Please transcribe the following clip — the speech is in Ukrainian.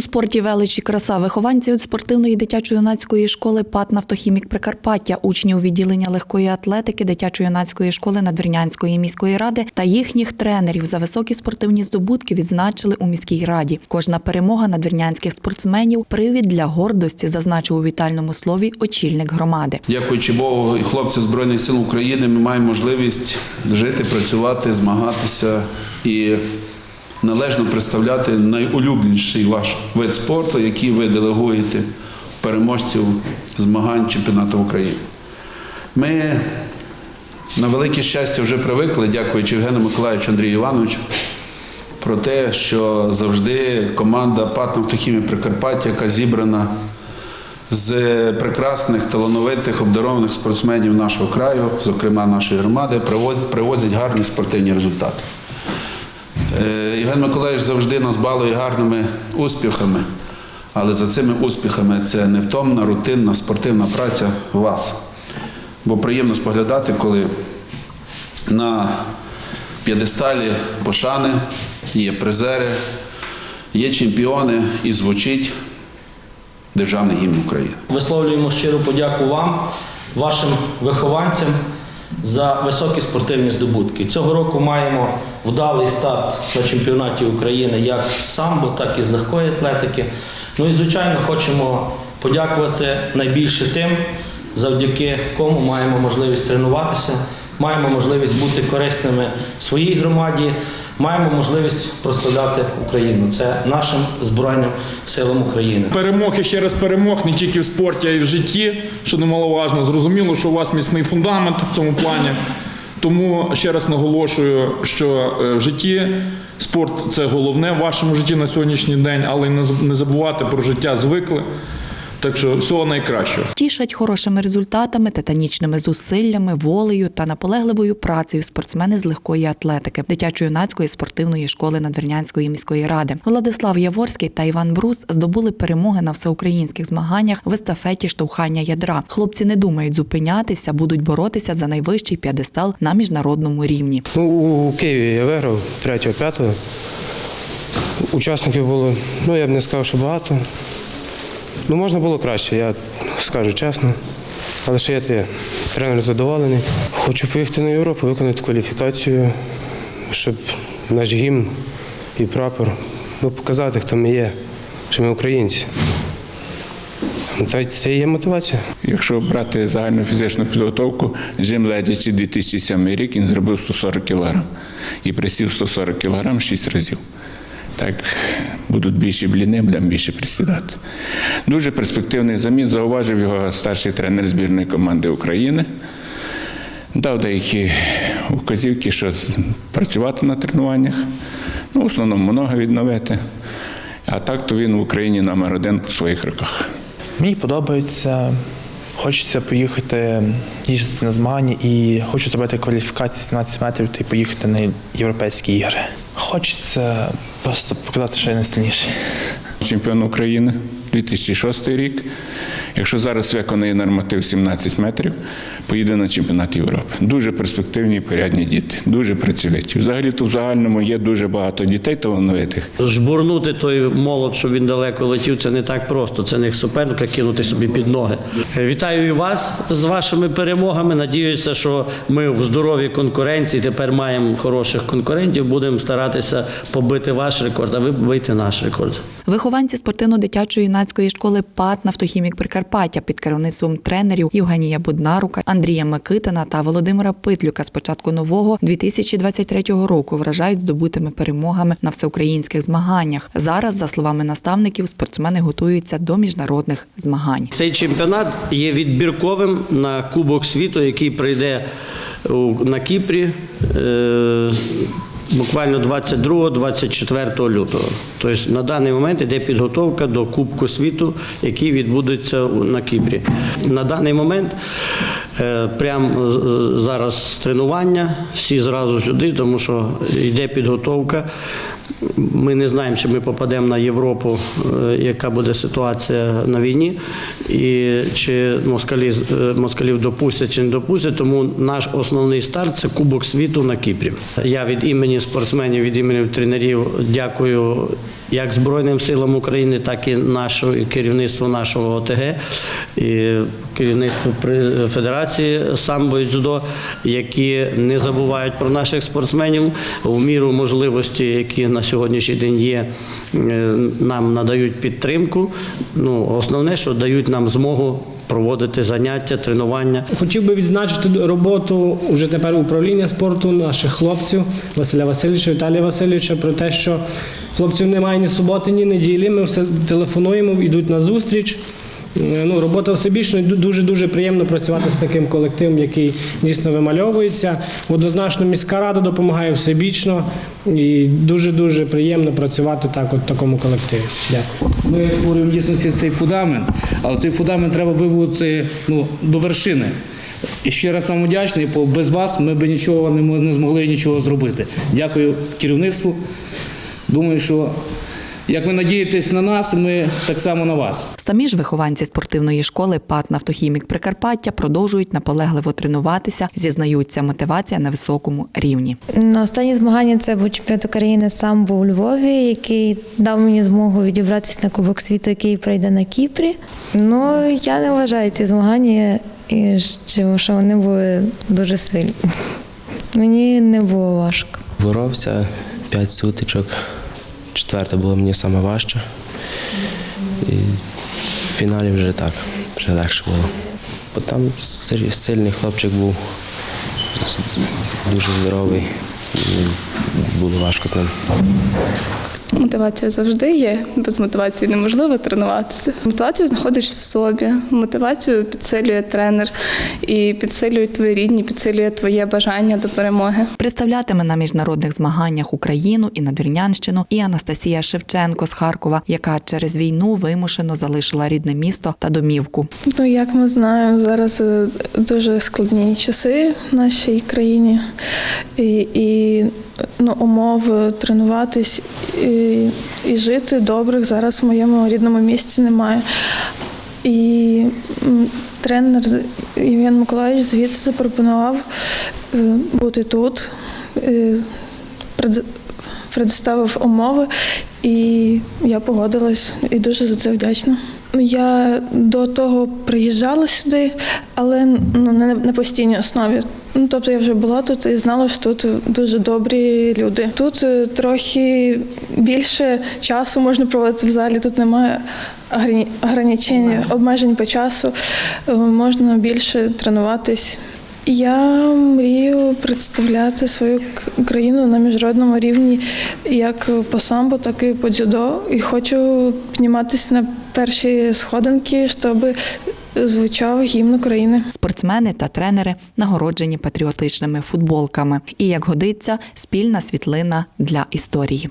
У спорті величі краса вихованці від спортивної дитячо-юнацької школи ПАТ «Нафтохімік Прикарпаття, учнів відділення легкої атлетики дитячо-юнацької школи Надвірнянської міської ради та їхніх тренерів за високі спортивні здобутки відзначили у міській раді. Кожна перемога надвірнянських спортсменів привід для гордості, зазначив у вітальному слові очільник громади. Дякуючи Богу і хлопцям Збройних сил України, ми маємо можливість жити, працювати, змагатися і належно представляти найулюбленіший ваш вид спорту, який ви делегуєте переможців змагань чемпіонату України. Ми на велике щастя вже привикли, дякуючи Євгену Миколаївичу Андрію Івановичу, про те, що завжди команда ПАТ «Нафтохімія Прикарпаття, яка зібрана з прекрасних, талановитих, обдарованих спортсменів нашого краю, зокрема нашої громади, привозять гарні спортивні результати. Е, Євген Миколаївич завжди нас балує гарними успіхами, але за цими успіхами це невтомна, рутинна спортивна праця вас. Бо приємно споглядати, коли на п'єдесталі пошани є призери, є чемпіони і звучить державний гімн України. Висловлюємо щиру подяку вам, вашим вихованцям за високі спортивні здобутки. Цього року маємо вдалий старт на чемпіонаті України як з самбо, так і з легкої атлетики. Ну і звичайно хочемо подякувати найбільше тим, завдяки кому маємо можливість тренуватися, маємо можливість бути корисними своїй громаді, маємо можливість прославляти Україну. Це нашим Збройним силам України. Перемог і ще раз перемог не тільки в спорті, а й в житті, що немаловажно. Зрозуміло, що у вас міцний фундамент в цьому плані. Тому ще раз наголошую, що е, в житті спорт це головне в вашому житті на сьогоднішній день, але не забувати про життя звикли. Так що всього найкращого. Тішать хорошими результатами, титанічними зусиллями, волею та наполегливою працею спортсмени з легкої атлетики дитячо-юнацької спортивної школи Надвірнянської міської ради. Владислав Яворський та Іван Брус здобули перемоги на всеукраїнських змаганнях в естафеті штовхання ядра. Хлопці не думають зупинятися, будуть боротися за найвищий п'єдестал на міжнародному рівні. Ну, у Києві я виграв 3-5. Учасників було, ну я б не сказав, що багато. Ну, можна було краще, я скажу чесно. Але ще я те, тренер задоволений. Хочу поїхати на Європу, виконати кваліфікацію, щоб наш гімн і прапор ну, показати, хто ми є, що ми українці. Ну, та Це і є мотивація. Якщо брати загальну фізичну підготовку, жим ледячи 2007 рік він зробив 140 кг і присів 140 кг 6 разів. Так будуть більші бліни, будемо більше присідати. Дуже перспективний замін зауважив його старший тренер збірної команди України. Дав деякі вказівки, що працювати на тренуваннях, ну, в основному ноги відновити. А так то він в Україні номер один по своїх роках. Мені подобається. Хочеться поїхати їздити на змагання і хочу зробити кваліфікацію 17 метрів та й поїхати на європейські ігри. Хочеться просто показати, що я найсильніший. чемпіон України 2006 рік. Якщо зараз виконає норматив 17 метрів, поїде на чемпіонат Європи. Дуже перспективні і порядні діти, дуже працьовиті. Взагалі то в загальному є дуже багато дітей талановитих. Жбурнути той молот, щоб він далеко летів, це не так просто. Це не суперника кинути собі під ноги. Вітаю і вас з вашими перемогами. Надіюся, що ми в здоровій конкуренції тепер маємо хороших конкурентів. Будемо старатися побити ваш рекорд, а ви побийте наш рекорд. Вихованці спортивно-дитячої юнацької школи ПАТ «Нафтохімік Прикарпаття під керівництвом тренерів Євгенія Буднарука, Андрія Микитина та Володимира Питлюка з початку нового 2023 року вражають здобутими перемогами на всеукраїнських змаганнях. Зараз, за словами наставників, спортсмени готуються до міжнародних змагань. Цей чемпіонат є відбірковим на Кубок світу, який прийде на Кіпрі. Буквально 22-24 лютого. Тобто на даний момент йде підготовка до Кубку світу, який відбудеться на Кіпрі. На даний момент е, прямо е, зараз тренування, всі зразу сюди, тому що йде підготовка. Ми не знаємо, чи ми попадемо на Європу, е, яка буде ситуація на війні, і чи москалі, е, москалів допустять чи не допустять. Тому наш основний старт це Кубок світу на Кіпрі. Я від імені спортсменів, від імені тренерів дякую як Збройним силам України, так і нашого керівництву нашого ОТГ, і керівництву Федерації самбо і дзюдо, які не забувають про наших спортсменів в міру можливості, які на сьогоднішній день є, е, нам надають підтримку. Ну, основне, що дають нам змогу проводити заняття, тренування. Хотів би відзначити роботу вже тепер управління спорту наших хлопців Василя Васильовича, Віталія Васильовича про те, що хлопців немає ні суботи, ні неділі. Ми все телефонуємо, йдуть на зустріч. Е, Ну, робота всебічно дуже дуже приємно працювати з таким колективом, який дійсно вимальовується. Однозначно, міська рада допомагає всебічно і дуже дуже приємно працювати так, от в такому колективі. Дякую. Ми створюємо дійсно цей фундамент, але той фундамент треба виводити ну, до вершини. І ще раз вам вдячний, бо без вас ми б нічого не змогли нічого зробити. Дякую керівництву. Думаю, що як ви надієтесь на нас, ми так само на вас. Самі ж вихованці спортивної школи ПАТ «Нафтохімік Прикарпаття продовжують наполегливо тренуватися, зізнаються, мотивація на високому рівні. На останні змагання це був чемпіонат України самбо у Львові, який дав мені змогу відібратися на Кубок світу, який пройде на Кіпрі. Ну я не вважаю ці змагання, що вони були дуже сильні. Мені не було важко. Боровся, п'ять сутичок. Четверте було мені саме. І в фіналі вже так, вже легше було. Бо там сильний хлопчик був, дуже здоровий. Було важко з ним. Мотивація завжди є. Без мотивації неможливо тренуватися. Мотивацію знаходиш в собі. Мотивацію підсилює тренер і підсилюють твої рідні, підсилює твоє бажання до перемоги. Представлятиме на міжнародних змаганнях Україну і Надвірнянщину і Анастасія Шевченко з Харкова, яка через війну вимушено залишила рідне місто та домівку. Ну, як ми знаємо, зараз е, дуже складні часи в нашій країні. І, і ну, умов тренуватись і, і жити добрих зараз в моєму рідному місті немає. І тренер Євген Миколаївич звідси запропонував е, бути тут, е, предоставив умови, і я погодилась і дуже за це вдячна. Я до того приїжджала сюди, але ну, не на постійній основі. Ну, тобто я вже була тут і знала, що тут дуже добрі люди. Тут е, трохи більше часу можна проводити в залі. Тут немає ограничень, обмежень по часу. Е, Можна більше тренуватись. Я мрію представляти свою країну на міжнародному рівні як по самбо, так і по дзюдо. І хочу підніматися на перші сходинки, щоб звучав гімн України. Спортсмени та тренери нагороджені патріотичними футболками. І як годиться, спільна світлина для історії.